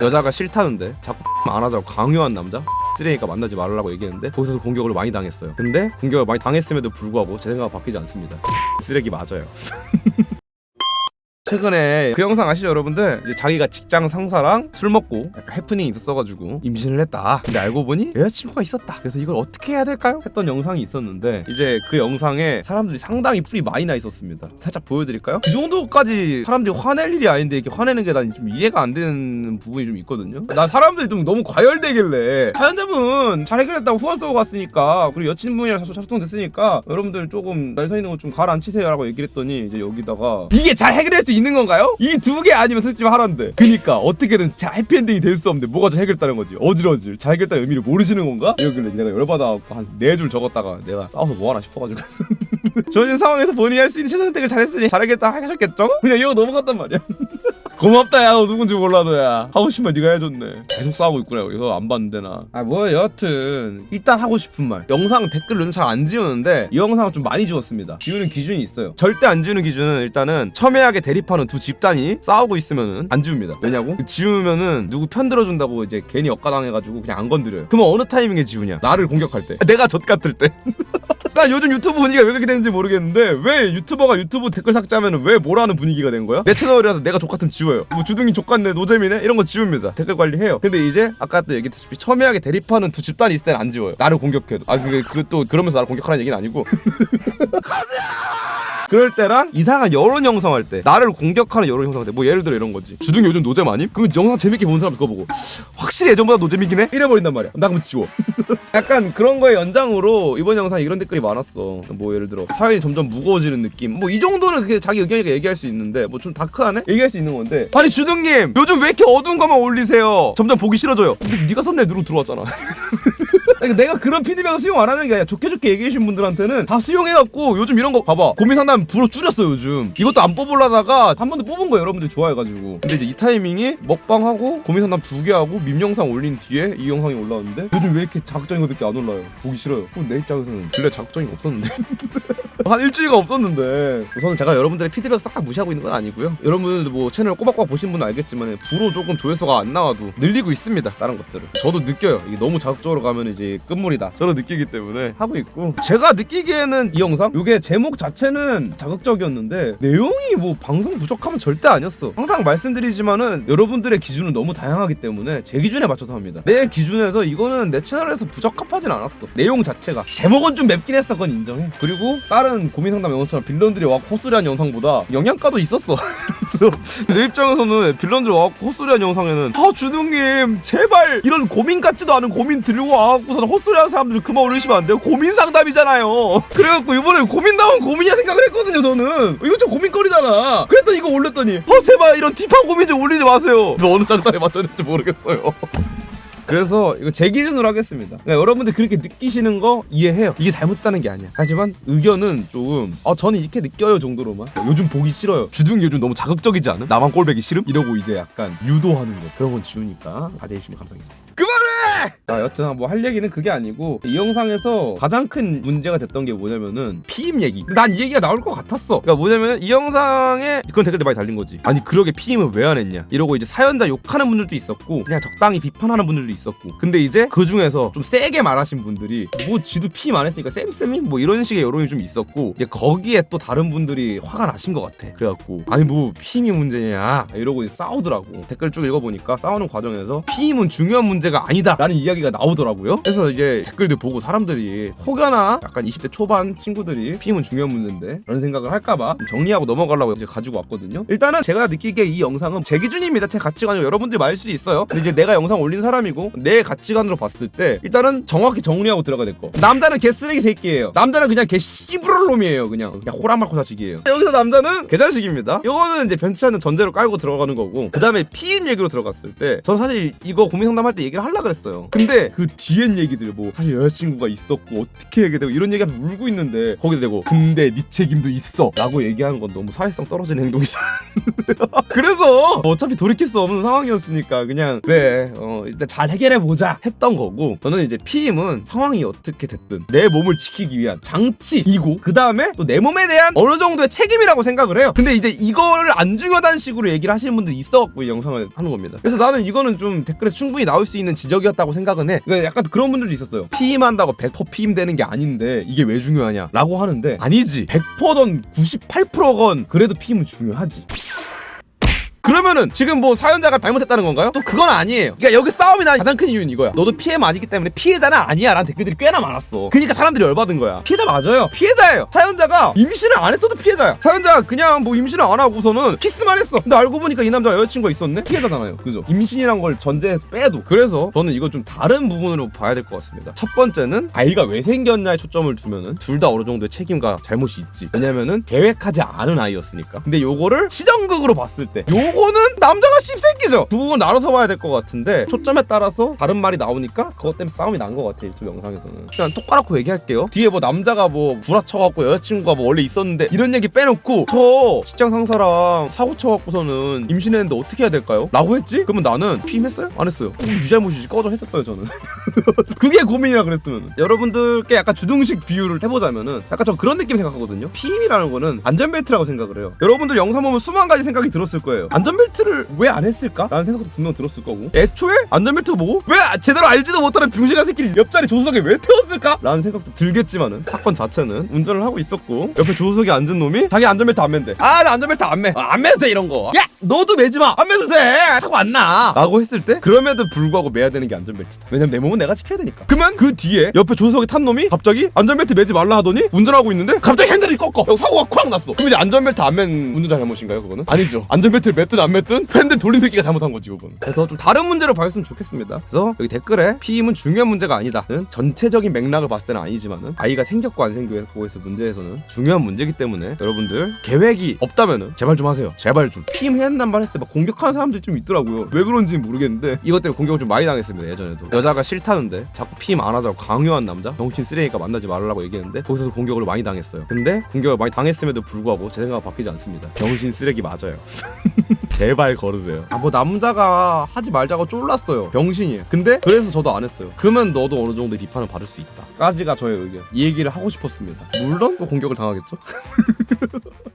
여자가 싫다는데 자꾸 안 하자고 강요한 남자? 쓰레니까 만나지 말라고 얘기했는데 거기서 공격을 많이 당했어요. 근데 공격을 많이 당했음에도 불구하고 제 생각은 바뀌지 않습니다. 쓰레기 맞아요 최근에 그 영상 아시죠 여러분들? 이제 자기가 직장 상사랑 술 먹고 약간 해프닝이 있었어가지고 임신을 했다 근데 알고 보니 여자친구가 있었다 그래서 이걸 어떻게 해야 될까요? 했던 영상이 있었는데 이제 그 영상에 사람들이 상당히 풀이 많이 나 있었습니다 살짝 보여드릴까요? 그 정도까지 사람들이 화낼 일이 아닌데 이렇게 화내는 게 난 좀 이해가 안 되는 부분이 좀 있거든요 나 사람들이 좀 너무 과열되길래 사연자분 잘 해결했다고 후원 써고 갔으니까 그리고 여친분이랑 소통됐으니까 여러분들 조금 날 서 있는 거 좀 가라앉히세요 라고 얘기를 했더니 이제 여기다가 이게 잘 해결될 수 있는 건가요? 이 두 개 아니면 솔직히 하란데 그니까 어떻게든 잘 해피엔딩이 될 수 없는데 뭐가 잘 해결했다는 거지 어질어질 잘 해결했다는 의미를 모르시는 건가? 이러길래 내가 열받아갖고 한 네 줄 적었다가 내가 싸워서 뭐하나 싶어가지고 저런 상황에서 본인이 할 수 있는 최선 선택을 잘했으니 잘하겠다 하셨겠죠? 그냥 이거 넘어갔단 말이야 고맙다 야. 누군지 몰라도 야. 하고 싶은 말 네가 해줬네. 계속 싸우고 있구나 여기서. 안 봤는데 나아 뭐야 여하튼 일단 하고 싶은 말. 영상 댓글은 잘 안 지우는데 이 영상은 좀 많이 지웠습니다. 지우는 기준이 있어요. 절대 안 지우는 기준은 일단은 첨예하게 대립하는 두 집단이 싸우고 있으면은 안 지웁니다. 왜냐고? 그 지우면은 누구 편 들어준다고 이제 괜히 억가당해가지고 그냥 안 건드려요. 그러면 어느 타이밍에 지우냐? 나를 공격할 때. 내가 젖 같을 때 난 요즘 유튜브 분위기가 왜 그렇게 되는지 모르겠는데 왜 유튜버가 유튜브 댓글 삭제하면 왜 뭐라는 분위기가 된 거야? 내 채널이라서 내가 족같으면 지워요. 뭐 주둥이 족같네 노잼이네? 이런 거 지웁니다. 댓글 관리해요. 근데 이제 아까 또 얘기했다시피 첨예하게 대립하는 두 집단이 있을 때는 안 지워요. 나를 공격해도. 아 그게 그또 그러면서 나를 공격하라는 얘기는 아니고 그럴 때랑 이상한 여론 영상 할때 나를 공격하는 여론 영상 할때 뭐 예를 들어 이런 거지. 주둥이 요즘 노잼 아님? 그럼 영상 재밌게 본 사람 그거 보고 확실히 예전보다 노잼이긴 해? 이래버린단 말이야. 나 그럼 지워. 약간 그런 거의 연장으로 이번 영상에 이런 댓글이 많았어. 뭐 예를 들어 사연이 점점 무거워지는 느낌. 뭐 이 정도는 그게 자기 의견이니까 얘기할 수 있는데 뭐 좀 다크하네? 얘기할 수 있는 건데. 아니 주둥님! 요즘 왜 이렇게 어두운 것만 올리세요? 점점 보기 싫어져요. 근데 네가 썸네일 누르고 들어왔잖아 아니, 내가 그런 피드백을 수용 안 하는 게 아니라 좋게 좋게 얘기해 주신 분들한테는 다 수용해갖고 요즘 이런 거 봐봐. 고민 상담 부로 줄였어 요즘. 이것도 안 뽑으려다가 한번더 뽑은 거예요 여러분들 좋아해가지고. 근데 이제 이 타이밍이 먹방하고 고민 상담 두 개 하고 밈 영상 올린 뒤에 이 영상이 올라왔는데 요즘 왜 이렇게 자극적인 거밖에 안 올라요? 보기 싫어요. 그럼 내 입장에서는 근래 자극적인 거 없었는데 한 일주일가 없었는데. 우선은 제가 여러분들의 피드백 싹 다 무시하고 있는 건 아니고요. 여러분들도 뭐 채널 꼬박꼬박 보신 분은 알겠지만 부로 조금 조회수가 안 나와도 늘리고 있습니다 다른 것들을 저도 느껴요. 이게 너무 자극적으로 가면 이제 끝물이다. 저도 느끼기 때문에 하고 있고. 제가 느끼기에는 이 영상 이게 제목 자체는 자극적이었는데 내용이 뭐 방송 부족하면 절대 아니었어. 항상 말씀드리지만은 여러분들의 기준은 너무 다양하기 때문에 제 기준에 맞춰서 합니다. 내 기준에서 이거는 내 채널에서 부적합하진 않았어. 내용 자체가. 제목은 좀 맵긴 했어. 그건 인정해. 그리고 다른 고민 상담 영상처럼 빌런들이 와 헛소리한 영상보다 영양가도 있었어. 내 입장에서는 빌런들 와갖고 헛소리한 영상에는 아 주둥님 제발 이런 고민 같지도 않은 고민 들고 와갖고서는 헛소리하는 사람들 그만 올리시면 안 돼요? 고민 상담이잖아요. 그래갖고 이번에 고민다운 고민이야 생각을 했거든요 저는. 이거 좀 고민거리잖아. 그랬더니 이거 올렸더니 어 제발 이런 딥한 고민 좀 올리지 마세요. 어느 장단에 맞춰야 될지 모르겠어요 그래서 이거 제 기준으로 하겠습니다. 그러니까 여러분들 그렇게 느끼시는 거 이해해요. 이게 잘못다는 게 아니야. 하지만 의견은 조금 아 저는 이렇게 느껴요 정도로만. 요즘 보기 싫어요. 주둥이 요즘 너무 자극적이지 않아? 나만 꼴배기 싫음? 이러고 이제 약간 유도하는 거 그런 건 지우니까 자제해 주시면 감사하겠습니다. 자 여튼 뭐 할 얘기는 그게 아니고 이 영상에서 가장 큰 문제가 됐던 게 뭐냐면은 피임 얘기. 난 이 얘기가 나올 것 같았어. 그러니까 뭐냐면 이 영상에 그런 댓글들 많이 달린 거지. 아니 그러게 피임을 왜 안 했냐? 이러고 이제 사연자 욕하는 분들도 있었고 그냥 적당히 비판하는 분들도 있었고. 근데 이제 그 중에서 좀 세게 말하신 분들이 뭐 지도 피임 안 했으니까 쌤쌤이 뭐 이런 식의 여론이 좀 있었고 이제 거기에 또 다른 분들이 화가 나신 것 같아. 그래갖고 아니 뭐 피임이 문제냐 이러고 이제 싸우더라고. 댓글 쭉 읽어보니까 싸우는 과정에서 피임은 중요한 문제가 아니다 라는 이야기가 나오더라고요. 그래서 이제 댓글들 보고 사람들이 혹여나 약간 20대 초반 친구들이 피임은 중요한 문제인데 그런 생각을 할까봐 정리하고 넘어가려고 이제 가지고 왔거든요. 일단은 제가 느끼기에 이 영상은 제 기준입니다. 제 가치관이 여러분들이 말할 수 있어요. 근데 이제 내가 영상 올린 사람이고 내 가치관으로 봤을 때 일단은 정확히 정리하고 들어가야 될 거. 남자는 개 쓰레기 새끼예요. 남자는 그냥 개 씨부럴 놈이에요. 그냥 그냥 호랑말코 자식이에요. 여기서 남자는 개자식입니다. 이거는 이제 변치 않는 전제로 깔고 들어가는 거고 그 다음에 피임 얘기로 들어갔을 때 저는 사실 이거 고민 상담할 때 얘기를 하려 그랬어요. 근데 그 뒤엔 얘기들 뭐 사실 여자친구가 있었고 어떻게 얘기 되고 이런 얘기하면서 울고 있는데 거기다 대고 근데 네 책임도 있어 라고 얘기하는 건 너무 사회성 떨어지는 행동이잖아. 그래서 뭐 어차피 돌이킬 수 없는 상황이었으니까 그냥 그래 어 일단 잘 해결해 보자 했던 거고 저는 이제 피임은 상황이 어떻게 됐든 내 몸을 지키기 위한 장치이고 그 다음에 또 내 몸에 대한 어느 정도의 책임이라고 생각을 해요. 근데 이제 이거를 안 중요하다는 식으로 얘기를 하시는 분들이 있어갖고 이 영상을 하는 겁니다. 그래서 나는 이거는 좀 댓글에서 충분히 나올 수 있는 지적이었다 고 생각은 해. 그러니까 약간 그런 분들도 있었어요. 피임한다고 100% 피임되는 게 아닌데 이게 왜 중요하냐라고 하는데 아니지. 100%건 98%건 그래도 피임은 중요하지. 그러면은 지금 뭐 사연자가 잘못했다는 건가요? 또 그건 아니에요. 그러니까 여기 싸움이 나 가장 큰 이유는 이거야. 너도 피해 맞이기 때문에 피해자는 아니야 라는 댓글들이 꽤나 많았어. 그러니까 사람들이 열받은 거야. 피해자 맞아요. 피해자예요. 사연자가 임신을 안 했어도 피해자야. 사연자가 그냥 뭐 임신을 안 하고서는 키스만 했어. 근데 알고 보니까 이 남자 가 여자친구가 있었네. 피해자잖아요. 그죠? 임신이란 걸 전제해서 빼도. 그래서 저는 이거 좀 다른 부분으로 봐야 될 것 같습니다. 첫 번째는 아이가 왜 생겼냐에 초점을 두면은 둘 다 어느 정도의 책임과 잘못이 있지. 왜냐면은 계획하지 않은 아이였으니까. 근데 요거를 시정극으로 봤을 때 요거 는 남자가 씹새끼죠. 두 부분 나눠서 봐야 될 것 같은데 초점에 따라서 다른 말이 나오니까 그것 때문에 싸움이 난 것 같아 유튜브 영상에서는. 톡 까놓고 얘기할게요. 뒤에 뭐 남자가 뭐 구라쳐갖고 여자친구가 뭐 원래 있었는데 이런 얘기 빼놓고 저 직장 상사랑 사고 쳐갖고서는 임신했는데 어떻게 해야 될까요? 라고 했지? 그러면 나는 피임했어요? 안 했어요. 그럼 네 잘못이지 꺼져 했었어요 저는. 그게 고민이라 그랬으면 여러분들께 약간 주둥식 비유를 해보자면은 약간 저 그런 느낌 생각하거든요 피임이라는 거는 안전벨트라고 생각을 해요 여러분들 영상 보면 수만 가지 생각이 들었을 거예요 안전벨트를 왜 안 했을까? 라는 생각도 분명 들었을 거고. 애초에 안전벨트 보고 왜 제대로 알지도 못하는 병신한 새끼를 옆자리 조수석에 왜 태웠을까? 라는 생각도 들겠지만은 사건 자체는 운전을 하고 있었고 옆에 조수석에 앉은 놈이 자기 안전벨트 안 맨대. 아 나 안전벨트 안 매 아, 안 매도 돼 이런 거 야 너도 매지 마 안 매도 돼 하고 안 나. 라고 했을 때 그럼에도 불구하고 매야 되는 게 안전벨트다. 왜냐면 내 몸은 내가 지켜야 되니까. 그러면 그 뒤에 옆에 조수석에 탄 놈이 갑자기 안전벨트 매지 말라 하더니 운전하고 있는데 갑자기 핸들이 꺾어. 사고가 쾅 났어. 그럼 이제 안전벨트 안 맨 운전자 잘못인가요 그거는? 아니죠. 안전벨트를 맸든 안 핸들 돌린 새끼가 잘못한 거지 그건 그래서 좀 다른 문제로 봤으면 좋겠습니다. 그래서 여기 댓글에 피임은 중요한 문제가 아니다. 는 전체적인 맥락을 봤을 때는 아니지만은 아이가 생겼고 안 생겨에 그거에서 문제에서는 중요한 문제이기 때문에 여러분들 계획이 없다면은 제발 좀 하세요. 제발 좀. 피임해야 한단 말 했을 때 막 공격하는 사람들이 좀 있더라고요. 왜 그런지 모르겠는데 이것 때문에 공격을 좀 많이 당했습니다 예전에도. 여자가 싫다는데 자꾸 피임 안 하자고 강요한 남자? 병신 쓰레기가 만나지 말라고 얘기했는데 거기서 공격을 많이 당했어요. 근데 공격을 많이 당했음에도 불구하고 제 생각은 바뀌지 않습니다. 병신 쓰레기 맞아요 제발 걸으세요. 아, 뭐 남자가 하지 말자고 쫄랐어요. 병신이에요. 근데 그래서 저도 안 했어요. 그러면 너도 어느 정도 비판을 받을 수 있다. 까지가 저의 의견. 이 얘기를 하고 싶었습니다. 물론 또 공격을 당하겠죠.